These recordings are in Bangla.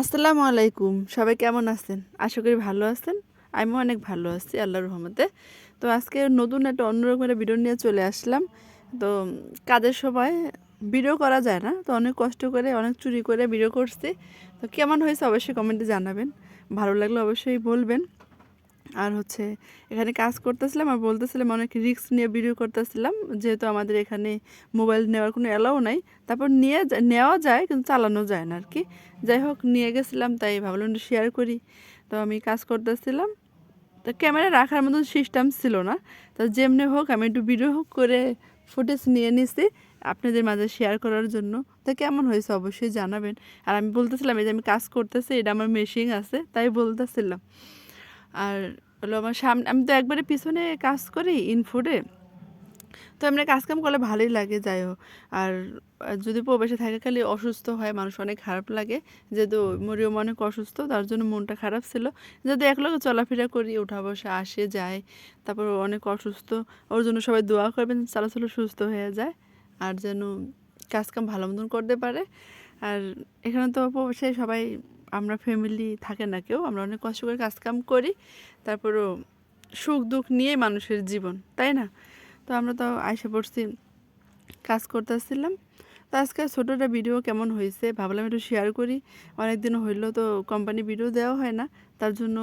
আসসালামু আলাইকুম। সবাই কেমন আছেন? আশা করি ভালো আছেন। আমিও অনেক ভালো আছি আল্লাহ রহমতে। তো আজকে নতুন একটা অন্যরকম একটা ভিডিও নিয়ে চলে আসলাম। তো কাজের সময় ভিডিও করা যায় না। তো অনেক কষ্ট করে, অনেক চুরি করে ভিডিও করছি। তো কেমন হয়েছে অবশ্যই কমেন্টে জানাবেন। ভালো লাগলে অবশ্যই বলবেন। আর হচ্ছে এখানে কাজ করতেছিলাম আর বলতেছিলাম অনেক রিস্ক নিয়ে ভিডিও করতেছিলাম। যেহেতু আমাদের এখানে মোবাইল নেওয়ার কোনো অ্যালাও নাই। তারপর নিয়ে নেওয়া যায় কিন্তু চালানো যায় না আর কি যাই হোক, নিয়ে গেছিলাম, তাই ভাবলাম শেয়ার করি। তো আমি কাজ করতেছিলাম। তো ক্যামেরা রাখার মতন সিস্টেম ছিল না। তো যেমনি হোক, আমি একটু ভিডিও করে ফুটেজ নিয়ে নিছি আপনাদের মাঝে শেয়ার করার জন্য। তো কেমন হয়েছে অবশ্যই জানাবেন। আর আমি বলতেছিলাম, এই যে আমি কাজ করতেছি, এটা আমার মেশিন আছে, তাই বলতেছিলাম। আর হলো আমার সামনে, আমি তো একবারে পিছনে কাজ করি ইনফুডে তো এমনি কাজকাম করলে ভালোই লাগে, যাই হোক। আর যদি প্রবেশে থাকে খালি অসুস্থ হয়, মানুষ অনেক খারাপ লাগে। যেহেতু মরিয়ম অনেক অসুস্থ, তার জন্য মনটা খারাপ ছিল। যদি একলগে চলাফেরা করি, উঠা বসা, আসে, যায়, তারপর অনেক অসুস্থ, ওর জন্য সবাই দোয়া করবেন চালাচল সুস্থ হয়ে যায়। আর যেন কাজকাম ভালো মতন করতে পারে। আর এখানে তো প্রবেশে সবাই আমরা ফ্যামিলি থাকে না কেউ, আমরা অনেক কষ্ট করে কাজকাম করি, তারপরও সুখ দুঃখ নিয়ে মানুষের জীবন, তাই না? তো আমরা তো আয়সা পড়ছি, কাজ করতেছিলাম। তো আজকে ছোটো একটা ভিডিও কেমন হয়েছে ভাবলাম একটু শেয়ার করি। অনেক দিন হইল তো কোম্পানি ভিডিও দেওয়া হয় না, তার জন্য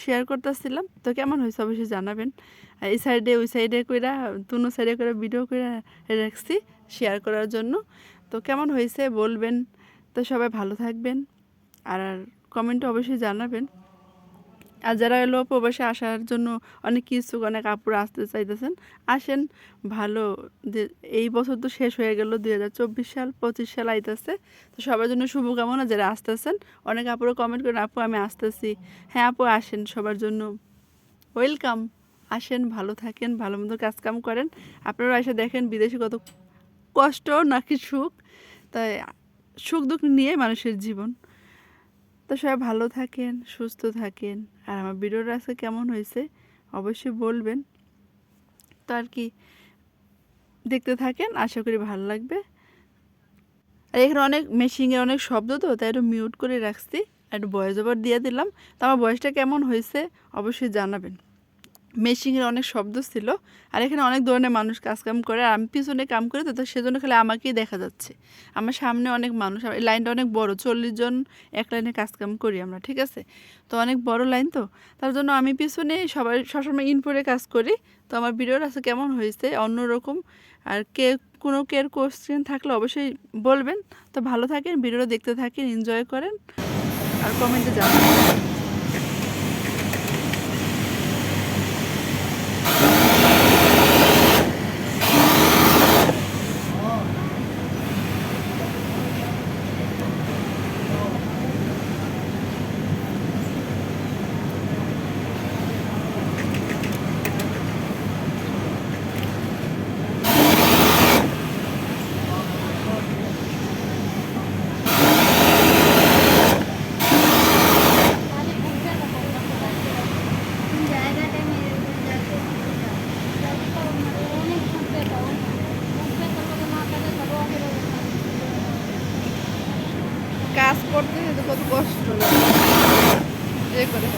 শেয়ার করতেছিলাম। তো কেমন হয়েছে অবশ্যই জানাবেন। এই সাইডে ওই সাইডে কইরা, দুনো সাইডে করে ভিডিও করে রাখছি শেয়ার করার জন্য। তো কেমন হয়েছে বলবেন। তো সবাই ভালো থাকবেন। আর কমেন্টে অবশ্যই জানাবেন। আর যারা এলো প্রবাসে আসার জন্য অনেক কিছু, অনেক আপুরা আসতে চাইতেছেন, আসেন। ভালো যে এই বছর তো শেষ হয়ে গেল, দুই হাজার চব্বিশ সাল, পঁচিশ সাল আইতেছে। তো সবার জন্য শুভকামনা যারা আসতেছেন। অনেক আপুরা কমেন্ট করেন, আপু, আমি আসতেছি। হ্যাঁ আপু, আসেন সবার জন্য। ওয়েলকাম আসেন, ভালো থাকেন, ভালো মতো কাজকাম করেন। আপনারা এসে দেখেন বিদেশে কত কষ্ট নাকি সুখ। তাই সুখ দুঃখ নিয়ে মানুষের জীবন। তো সবাই ভালো থাকেন, সুস্থ থাকেন। আর আমার ভিডিওটা আজকে কেমন হয়েছে অবশ্যই বলবেন। তো আর কি দেখতে থাকেন, আশা করি ভালো লাগবে। আর এখানে অনেক মেশিনের অনেক শব্দ তো, তাই একটু মিউট করে রাখছি। একটু ভয়েস ওভার দিয়ে দিলাম। তো আমার ভয়েসটা কেমন হয়েছে অবশ্যই জানাবেন। মেশিনের অনেক শব্দ ছিল, আর এখানে অনেক ধরনের মানুষ কাজকাম করে, আর আমি পিছনে কাম করি, তো সেজন্য খালি আমাকেই দেখা যাচ্ছে। আমার সামনে অনেক মানুষ এই লাইনটা অনেক বড়, চল্লিশ জন এক লাইনে কাজকাম করি আমরা, ঠিক আছে? তো অনেক বড় লাইন তো, তার জন্য আমি পিছনে সবাই, সবসময় ইনপুরে কাজ করি। তো আমার ভিডিওর আছে কেমন হয়েছে? অন্যরকম, আর কে, কোনো কেয়ার কোশ্চেন থাকলে অবশ্যই বলবেন। তো ভালো থাকেন, ভিডিওটা দেখতে থাকেন এনজয় করেন, আর কমেন্টে জানাবেন। কাজ করতে কত কষ্ট এ করে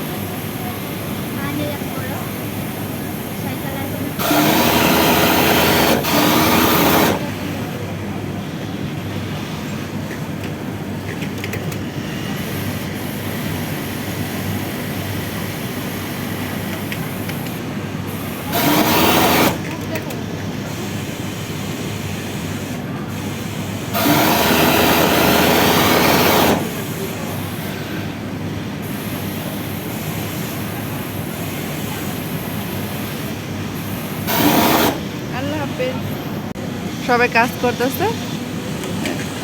আল্লাহ হাফেজ সবাই কাজ করতেছে।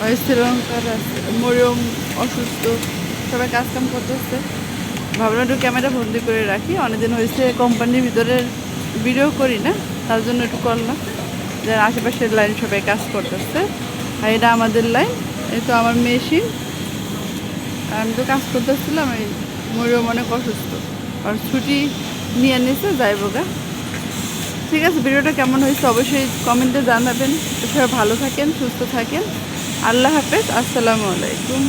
ওই শ্রীলঙ্কার মরিয়ম অসুস্থ, সবাই কাজ কাম করতেছে। ভাবলাম একটু ক্যামেরা বন্দি করে রাখি, অনেকদিন হয়েছে কোম্পানির ভিতরের ভিডিও করি না, তার জন্য একটু করলাম যে আশেপাশের লাইন সবাই কাজ করতেছে, আর এটা আমাদের লাইন এই তো আমার মেশিন আমি তো কাজ করতেছিলাম, এই মরিয়ম অনেক অসুস্থ। আর ছুটি নিয়ে নিয়েছে যাইব গা। ঠিক আছে, ভিডিওটা কেমন হয়েছে অবশ্যই কমেন্টে জানাবেন। এছাড়া ভালো থাকেন, সুস্থ থাকেন। আল্লাহ হাফেজ, আসসালামু আলাইকুম।